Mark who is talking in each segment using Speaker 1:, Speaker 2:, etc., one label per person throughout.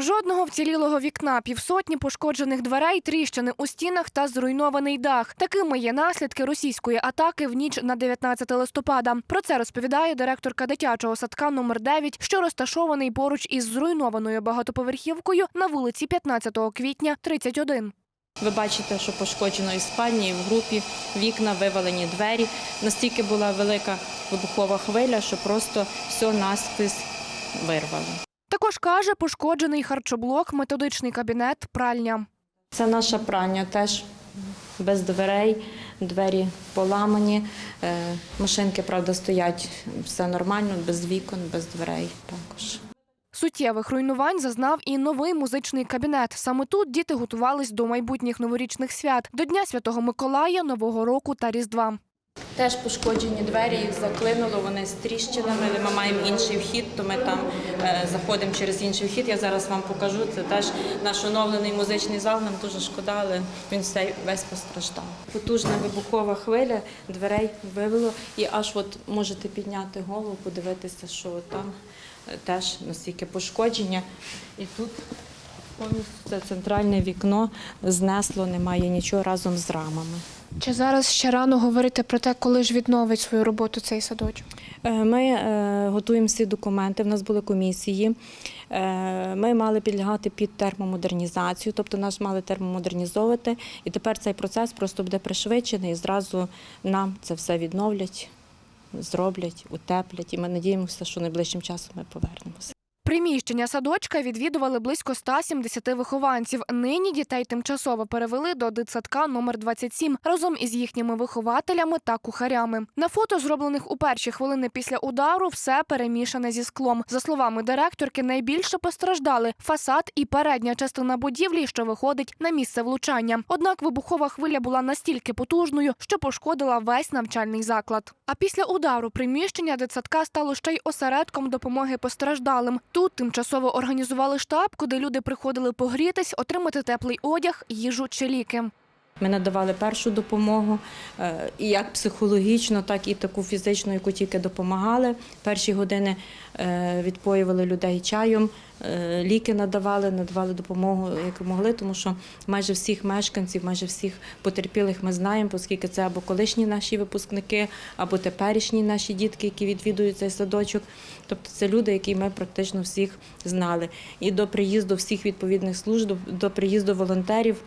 Speaker 1: Жодного вцілілого вікна, півсотні пошкоджених дверей, тріщини у стінах та зруйнований дах. Такими є наслідки російської атаки в ніч на 19 листопада. Про це розповідає директорка дитячого садка номер 9, що розташований поруч із зруйнованою багатоповерхівкою на вулиці 15 квітня, 31.
Speaker 2: Ви бачите, що пошкоджено і спальні, і в групі вікна, вивалені двері. Настільки була велика вибухова хвиля, що просто все наскрізь вирвало.
Speaker 1: Також каже, пошкоджений харчоблок, методичний кабінет, пральня.
Speaker 2: Це наша прання теж без дверей, двері поламані. Е, Машинки, правда, стоять все нормально, без вікон, без дверей також.
Speaker 1: Суттєвих руйнувань зазнав і новий музичний кабінет. Саме тут діти готувались до майбутніх новорічних свят, до Дня Святого Миколая, Нового року та Різдва.
Speaker 2: Теж пошкоджені двері, їх заклинуло, вони з тріщинами, але ми маємо інший вхід, то ми там е, заходимо через інший вхід. Я зараз вам покажу. Це теж наш оновлений музичний зал. Нам дуже шкода, але він весь постраждав. Потужна вибухова хвиля, дверей вивело, і аж от можете підняти голову, подивитися, що там е, теж настільки пошкодження. І тут повністю це центральне вікно знесло, немає нічого разом з рамами.
Speaker 3: Чи зараз ще рано говорити про те, коли ж відновить свою роботу цей садочок?
Speaker 2: Е, Ми е, готуємо всі документи. В нас були комісії. Е, Ми мали підлягати під термомодернізацію, тобто нас мали термомодернізовувати. І тепер цей процес просто буде пришвидшений. І зразу нам це все відновлять, зроблять, утеплять. І ми надіємося, що найближчим часом ми повернемося.
Speaker 1: Приміщення садочка відвідували близько 170 вихованців. Нині дітей тимчасово перевели до дитсадка номер 27 разом із їхніми вихователями та кухарями. На фото, зроблених у перші хвилини після удару, все перемішане зі склом. За словами директорки, найбільше постраждали фасад і передня частина будівлі, що виходить на місце влучання. Однак вибухова хвиля була настільки потужною, що пошкодила весь навчальний заклад. А після удару приміщення дитсадка стало ще й осередком допомоги постраждалим. Тут тимчасово організували штаб, куди люди приходили погрітись, отримати теплий одяг, їжу чи ліки.
Speaker 2: Ми надавали першу допомогу е, і як психологічно, так і таку фізичну, яку тільки допомагали. Перші години е, відпоювали людей чаєм, е, ліки надавали, надавали допомогу, як могли, тому що майже всіх мешканців, майже всіх потерпілих ми знаємо, оскільки це або колишні наші випускники, або теперішні наші дітки, які відвідують цей садочок. Тобто це люди, які ми практично всіх знали. І до приїзду всіх відповідних служб, до приїзду волонтерів.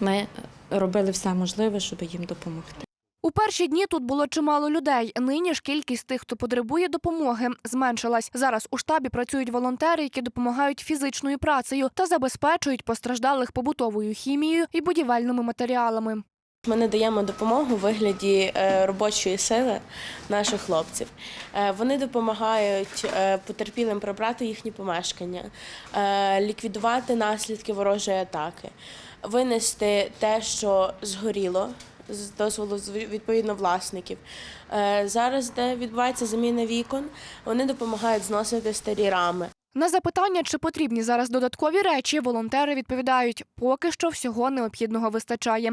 Speaker 2: Ми робили все можливе, щоб їм допомогти.
Speaker 1: У перші дні тут було чимало людей. Нині ж кількість тих, хто потребує допомоги, зменшилась. Зараз у штабі працюють волонтери, які допомагають фізичною працею та забезпечують постраждалих побутовою хімією і будівельними матеріалами.
Speaker 4: Ми надаємо допомогу у вигляді е, робочої сили наших хлопців. Е, Вони допомагають е, потерпілим прибрати їхні помешкання, ліквідувати наслідки ворожої атаки, винести те, що згоріло. З дозволу відповідно власників. Зараз, де відбувається заміна вікон, вони допомагають зносити старі рами.
Speaker 1: На запитання, чи потрібні зараз додаткові речі, волонтери відповідають, поки що всього необхідного вистачає.